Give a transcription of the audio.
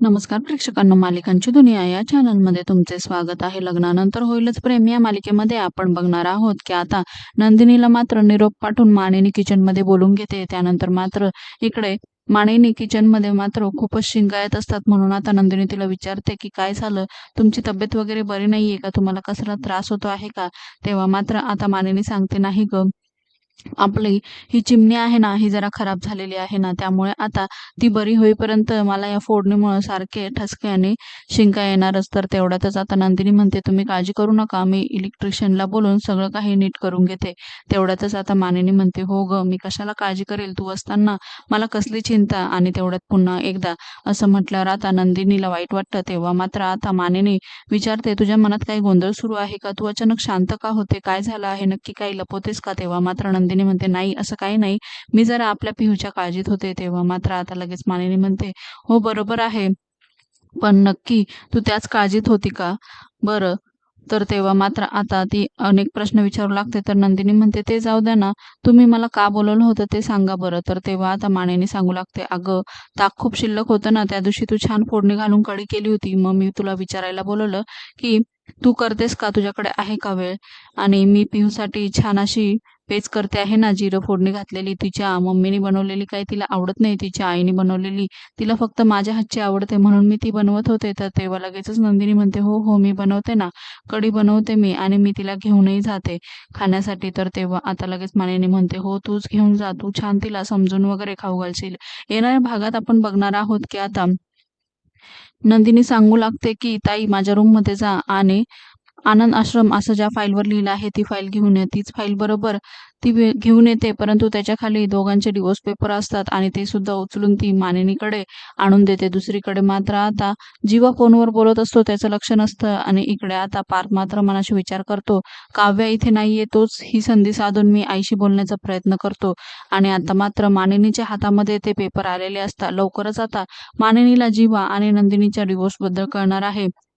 नमस्कार प्रेक्षकांना मालिकांची दुनिया या चॅनलमध्ये तुमचे स्वागत आहे. लग्नानंतर होईलच प्रेम. या मालिकेमध्ये आपण बघणार आहोत की आता नंदिनीला मात्र निरोप पाठवून मानेनी किचनमध्ये बोलून घेते. त्यानंतर मात्र इकडे मानेनी किचनमध्ये मात्र खूपच शिंगायत असतात. म्हणून आता नंदिनी तिला विचारते की काय झालं? तुमची तब्येत वगैरे बरी नाहीये का? तुम्हाला कसला त्रास होतो आहे का? तेव्हा मात्र आता मानेनी सांगते नाही ग आपली ही चिमणी आहे ना ही जरा खराब झालेली आहे ना त्यामुळे आता ती बरी होईपर्यंत मला या फोडणीमुळे सारखे ठसके आणि शिंका येणारच. तर तेवढ्यातच आता नंदिनी म्हणते तुम्ही काळजी करू नका मी इलेक्ट्रिशियनला बोलून सगळं काही नीट करून घेते. तेवढ्यातच आता मानिनी म्हणते हो ग मी कशाला काळजी करेल? तू असताना मला कसली चिंता? आणि तेवढ्यात पुन्हा एकदा असं म्हटल्यावर आता नंदिनीला वाईट वाटतं. तेव्हा मात्र आता मानिनी विचारते तुझ्या मनात काही गोंधळ सुरू आहे का? तू अचानक शांत का होते? काय झालं आहे? नक्की काही लपवतेस का? तेव्हा मात्र नंदिनी म्हणते नाही असं काही नाही. मी जरा आपल्या पिहूच्या काळजीत होते तेव्हा. मात्र आता लगेच मानिनी म्हणते हो बरोबर आहे. पण नक्की तू त्याच काळजीत होती का? बरं. तर तेव्हा मात्र आता ती अनेक प्रश्न विचारू लागते. तर नंदिनी म्हणते ते जाऊ द्या ना. तुम्ही मला का बोलवलं होतं ते सांगा बरं. तर तेव्हा आता मानेनी सांगू लागते अगं ताक खूप शिल्लक होतं ना. त्या दिवशी तू छान फोडणी घालून कडी केली होती. मग मी तुला विचारायला बोलवलं की तू करतेस का? तुझ्याकडे आहे का वेळ? आणि मी पिहूसाठी छान अशी पेच करते आहे ना. जिरं फोडणी घातलेली तिच्या मम्मीने बनवलेली काही तिला आवडत नाही तिच्या आईने बनवलेली. तिला फक्त माझ्या हातची आवडते म्हणून मी ती बनवत होते. तर तेव्हा लगेचच नंदिनी म्हणते हो हो मी बनवते ना. कढी बनवते मी आणि मी तिला घेऊनही जाते खाण्यासाठी. तर तेव्हा आता लगेच मानेने म्हणते हो तूच घेऊन जा. तू छान तिला समजून वगैरे खाऊ घालशील. येणाऱ्या भागात आपण बघणार आहोत की आता नंदिनी सांगू लागते की ताई माझ्या रूममध्ये जा आणि आनंद आश्रम असं ज्या फाईलवर लिहिलं आहे ती फाईल घेऊन ये. तीच फाईल बरोबर ती घेऊन येते परंतु त्याच्याखाली दोघांचे डिवोर्स पेपर असतात आणि ते सुद्धा उचलून ती मानिनीकडे आणून देते. दुसरीकडे मात्र आता जीवा फोनवर बोलत असतो त्याचं लक्ष नसतं आणि इकडे आता पार्थ मात्र मनाशी विचार करतो काव्या इथे नाहीये तोच ही संधी साधून मी आईशी बोलण्याचा प्रयत्न करतो. आणि आता मात्र मानिनीच्या हातामध्ये ते पेपर आलेले असतात लवकरच आता मानिनीला जीवा आणि नंदिनीच्या डिवोर्सबद्दल कळणार आहे.